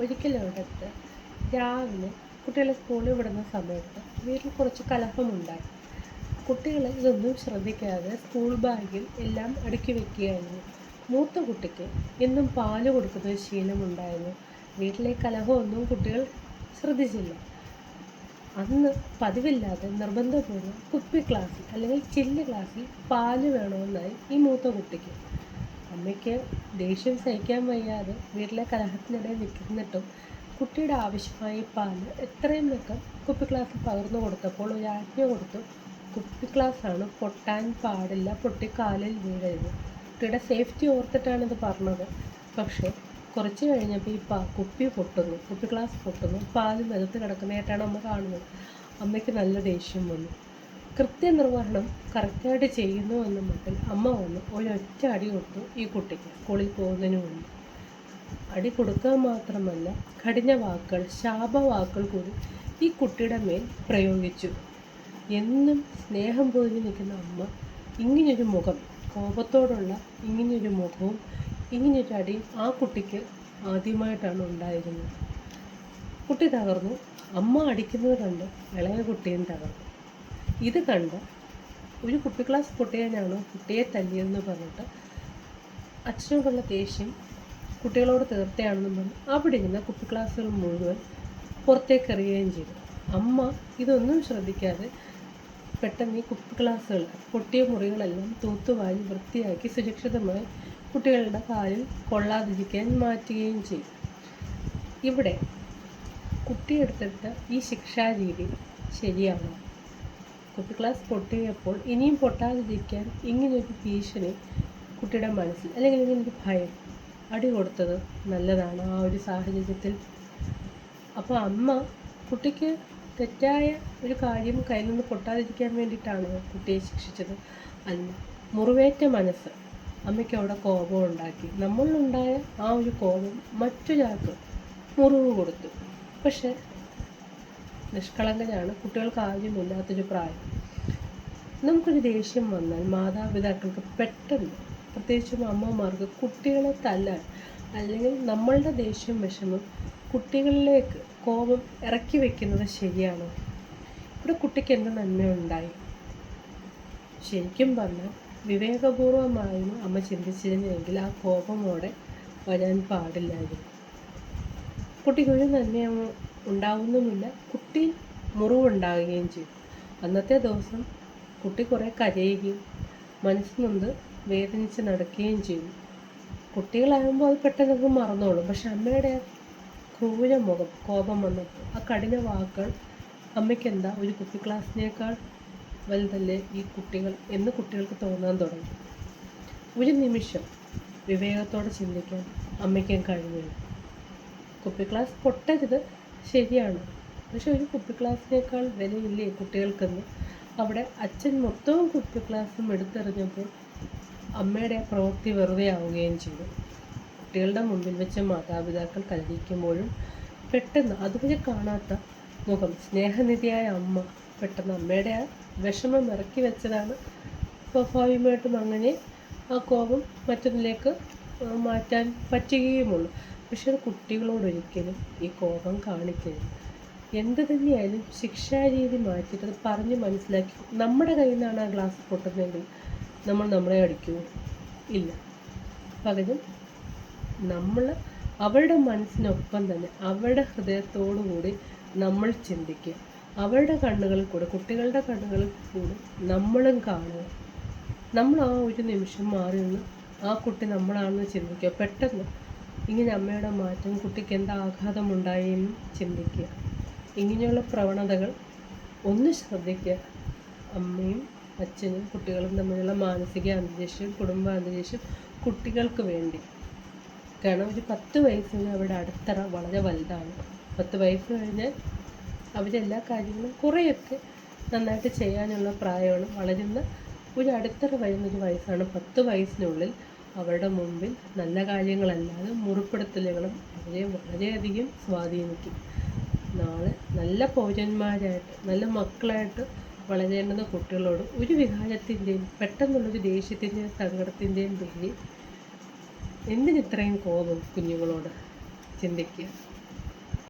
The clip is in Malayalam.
ഒരിക്കലൊരിടത്ത് രാവിലെ കുട്ടികളെ സ്കൂളിൽ വിടുന്ന സമയത്ത് വീട്ടിൽ കുറച്ച് കലഹമുണ്ടായി. കുട്ടികൾ ഇതൊന്നും ശ്രദ്ധിക്കാതെ സ്കൂൾ ബാഗിൽ എല്ലാം അടുക്കി വെക്കുകയായിരുന്നു. മൂത്ത കുട്ടിക്ക് എന്നും പാൽ കൊടുക്കുന്ന ശീലമുണ്ടായിരുന്നു. വീട്ടിലെ കലഹമൊന്നും കുട്ടികൾ ശ്രദ്ധിച്ചില്ല. അന്ന് പതിവില്ലാതെ നിർബന്ധപൂർവം കുപ്പി ക്ലാസ്സിൽ അല്ലെങ്കിൽ ചില്ല് ക്ലാസ്സിൽ പാൽ വേണമെന്നായി ഈ മൂത്ത കുട്ടിക്ക് അമ്മയ്ക്ക് ദേഷ്യം സഹിക്കാൻ വയ്യാതെ വീട്ടിലെ കലഹത്തിനിടെ നിൽക്കുന്നിട്ടും കുട്ടിയുടെ ആവശ്യമായ പാൽ എത്രയും വേഗം കുപ്പി ക്ലാസ്സിൽ പകർന്നു കൊടുത്തപ്പോൾ ഒരു ആജ്ഞ കൊടുത്തു. കുപ്പി ഗ്ലാസ്സാണ് പൊട്ടാൻ പാടില്ല പൊട്ടി കാലിൽ വീഴരുത്. കുട്ടിയുടെ സേഫ്റ്റി ഓർത്തിട്ടാണ് ഇത് പറഞ്ഞത്. പക്ഷേ കുറച്ച് കഴിഞ്ഞപ്പോൾ ഈ പാ കുപ്പി പൊട്ടുന്നു കുപ്പി ഗ്ലാസ് പൊട്ടുന്നു പാൽ നിലത്ത് കിടക്കുന്നതായിട്ടാണ് അമ്മ കാണുന്നത്. അമ്മയ്ക്ക് നല്ല ദേഷ്യം വന്നു. കൃത്യനിർവഹണം കറക്റ്റായിട്ട് ചെയ്യുന്നു എന്ന മട്ടിൽ അമ്മ വന്ന്. ഒരൊറ്റ അടി കൊടുത്തു ഈ കുട്ടിക്ക് സ്കൂളിൽ പോകുന്നതിന് അടി കൊടുക്കുക മാത്രമല്ല കഠിന വാക്കുകൾ ശാപവാക്കുകൾ കൂടി ഈ കുട്ടിയുടെ മേൽ പ്രയോഗിച്ചു. എന്നും സ്നേഹം പൊതിഞ്ഞ് നിൽക്കുന്ന അമ്മ ഇങ്ങനൊരു മുഖം കോപത്തോടുള്ള ഇങ്ങനൊരു മുഖവും ഇങ്ങനൊരു അടിയും ആ കുട്ടിക്ക് ആദ്യമായിട്ടാണ് ഉണ്ടായിരുന്നത്. കുട്ടി തകർന്നു. അമ്മ അടിക്കുന്നത് കണ്ട് ഇളയ കുട്ടിയും തകർന്നു. ഇത് കണ്ട്. ഒരു കുപ്പി ക്ലാസ് പൊട്ടിയാനാണോ കുട്ടിയെ തല്ലിയതെന്ന് പറഞ്ഞിട്ട് അച്ഛനോടുള്ള ദേഷ്യം കുട്ടികളോട് തീർത്തയാണെന്ന് പറഞ്ഞ്. അവിടെ ഇരുന്ന കുപ്പി ക്ലാസ്സുകൾ മുഴുവൻ പുറത്തേക്ക് എറിയുകയും ചെയ്തു. അമ്മ ഇതൊന്നും ശ്രദ്ധിക്കാതെ പെട്ടെന്ന് ഈ കുപ്പി ക്ലാസ്സുകൾ പൊട്ടിയ മുറികളെല്ലാം തൂത്തുവാരി വൃത്തിയാക്കി സുരക്ഷിതമായി കുട്ടികളുടെ കാലിൽ കൊള്ളാതിരിക്കാൻ മാറ്റുകയും ചെയ്തു. ഇവിടെ കുട്ടിയെടുത്തിട്ട് ഈ ശിക്ഷാരീതി ശരിയാണോ? കുട്ടി ക്ലാസ് പൊട്ടിയപ്പോൾ ഇനിയും പൊട്ടാതിരിക്കാൻ ഇങ്ങനൊരു ഭീഷണി കുട്ടിയുടെ മനസ്സിൽ അല്ലെങ്കിൽ ഇങ്ങനൊരു ഭയം അടി കൊടുത്തത് നല്ലതാണ് ആ ഒരു സാഹചര്യത്തിൽ. അപ്പോൾ അമ്മ കുട്ടിക്ക് തെറ്റായ ഒരു കാര്യം കയ്യിൽ നിന്ന് പൊട്ടാതിരിക്കാൻ വേണ്ടിയിട്ടാണ് കുട്ടിയെ ശിക്ഷിച്ചത്. അല്ല മുറിവേറ്റ മനസ്സ് അമ്മയ്ക്ക് അവിടെ കോപം ഉണ്ടാക്കി. നമ്മളിലുണ്ടായ ആ ഒരു കോപം മറ്റൊരാൾക്ക് മുറിവ് കൊടുത്തു. പക്ഷെ നിഷ്കളങ്കനാണ്. കുട്ടികൾക്ക് ആദ്യമില്ലാത്തൊരു പ്രായം. നമുക്കൊരു ദേഷ്യം വന്നാൽ മാതാപിതാക്കൾക്ക് പെട്ടെന്ന് പ്രത്യേകിച്ചും അമ്മമാർക്ക് കുട്ടികളെ തല്ലാൻ അല്ലെങ്കിൽ നമ്മളുടെ ദേഷ്യം വിഷമം കുട്ടികളിലേക്ക് കോപം ഇറക്കി വെക്കുന്നത് ശരിയാണോ? ഇവിടെ കുട്ടിക്ക് എന്ത് നന്മയുണ്ടായി? ശരിക്കും പറഞ്ഞാൽ വിവേകപൂർവമായും അമ്മ ചിന്തിച്ചിരുന്നെങ്കിൽ ആ കോപമോടെ വരാൻ പാടില്ലായിരുന്നു. കുട്ടിക്ക് ഒരു നന്മയും ഉണ്ടാവുന്നുമില്ല കുട്ടി മുറിവുണ്ടാവുകയും ചെയ്യും അന്നത്തെ ദിവസം കുട്ടി കുറേ കരയുകയും മനസ്സിനൊന്ന് വേദനിച്ച് നടക്കുകയും ചെയ്യും കുട്ടികളാകുമ്പോൾ അത് പെട്ടെന്നൊക്കെ മറന്നോളും. പക്ഷെ അമ്മയുടെ ക്രൂര മുഖം കോപം വന്നപ്പോൾ ആ കഠിന വാക്കുകൾ അമ്മയ്ക്ക് എന്താ ഒരു കുപ്പി ക്ലാസ്സിനേക്കാൾ വലുതല്ലേ ഈ കുട്ടികൾ? എന്ന് കുട്ടികൾക്ക് തോന്നാൻ തുടങ്ങി. ഒരു നിമിഷം വിവേകത്തോടെ ചിന്തിക്കാൻ അമ്മയ്ക്കും കഴിഞ്ഞില്ല കുപ്പി ക്ലാസ് പൊട്ടരുത്. ശരിയാണ്. പക്ഷെ ഒരു കുപ്പി ക്ലാസ്സിനേക്കാൾ വിലയില്ലേ കുട്ടികൾക്കെന്ന്? അവിടെ അച്ഛൻ മൊത്തവും കുപ്പി ക്ലാസ്സും എടുത്തെറിഞ്ഞപ്പോൾ അമ്മയുടെ പ്രവൃത്തി വെറുതെ ആവുകയും ചെയ്തു. കുട്ടികളുടെ മുമ്പിൽ വെച്ച് മാതാപിതാക്കൾ കലഹിക്കുമ്പോഴും പെട്ടെന്ന് അതുവരെ കാണാത്ത മുഖം സ്നേഹനിധിയായ അമ്മ പെട്ടെന്ന് അമ്മയുടെ ആ വിഷമം ഇറക്കി വെച്ചതാണ്. സ്വാഭാവികമായിട്ടും അങ്ങനെ ആ കോപം മറ്റൊന്നിലേക്ക് മാറ്റാൻ പറ്റുകയുമുള്ളൂ. പക്ഷെ അത് കുട്ടികളോടൊരിക്കലും ഈ കോപം കാണിക്കരുത്. എന്ത് തന്നെയായാലും ശിക്ഷാരീതി മാറ്റിയിട്ട് അത് പറഞ്ഞ് മനസ്സിലാക്കി. നമ്മുടെ കയ്യിൽ നിന്നാണ് ആ ഗ്ലാസ് പൊട്ടുന്നതെങ്കിൽ നമ്മൾ നമ്മളെ അടിക്കുമോ ഇല്ല. പകരം നമ്മൾ അവരുടെ മനസ്സിനൊപ്പം തന്നെ അവരുടെ ഹൃദയത്തോടു കൂടി നമ്മൾ ചിന്തിക്കുക. അവരുടെ കണ്ണുകളിൽ കൂടെ കുട്ടികളുടെ കണ്ണുകളിൽ കൂടെ നമ്മളും കാണുക. നമ്മൾ ആ ഒരു നിമിഷം മാറി നിന്ന് ആ കുട്ടി നമ്മളാണെന്ന് ചിന്തിക്കുക. പെട്ടെന്ന് ഇങ്ങനെ അമ്മയുടെ മാറ്റം കുട്ടിക്ക് എന്താ ആഘാതമുണ്ടായി എന്ന് ചിന്തിക്കുക. ഇങ്ങനെയുള്ള പ്രവണതകൾ ഒന്ന് ശ്രദ്ധിക്കുക. അമ്മയും അച്ഛനും കുട്ടികളും തമ്മിലുള്ള മാനസിക അന്തരീക്ഷം കുടുംബ അന്തരീക്ഷം കുട്ടികൾക്ക് വേണ്ടി. കാരണം ഒരു പത്ത് വയസ്സിന് അവരുടെ അടിത്തറ വളരെ വലുതാണ്. പത്ത് വയസ്സ് കഴിഞ്ഞാൽ അവരെല്ലാ കാര്യങ്ങളും കുറേയൊക്കെ നന്നായിട്ട് ചെയ്യാനുള്ള പ്രായമാണ്. വളരുന്ന ഒരു അടിത്തറ വരുന്നൊരു വയസ്സാണ് പത്ത് വയസ്സിനുള്ളിൽ അവരുടെ മുമ്പിൽ നല്ല കാര്യങ്ങളല്ലാതെ മുറിപ്പെടുത്തലുകളും അവരെ വളരെയധികം സ്വാധീനിക്കും. നാളെ നല്ല പൗരന്മാരായിട്ട് നല്ല മക്കളായിട്ട് വളരേണ്ടുന്ന കുട്ടികളോട് ഒരു വികാരത്തിന്റെയും പെട്ടെന്നുള്ളൊരു ദേഷ്യത്തിന്റെയും സങ്കടത്തിന്റെയും പേരിൽ എന്തിനിത്രയും കോപം കുഞ്ഞുങ്ങളോട് ചിന്തിക്കുക.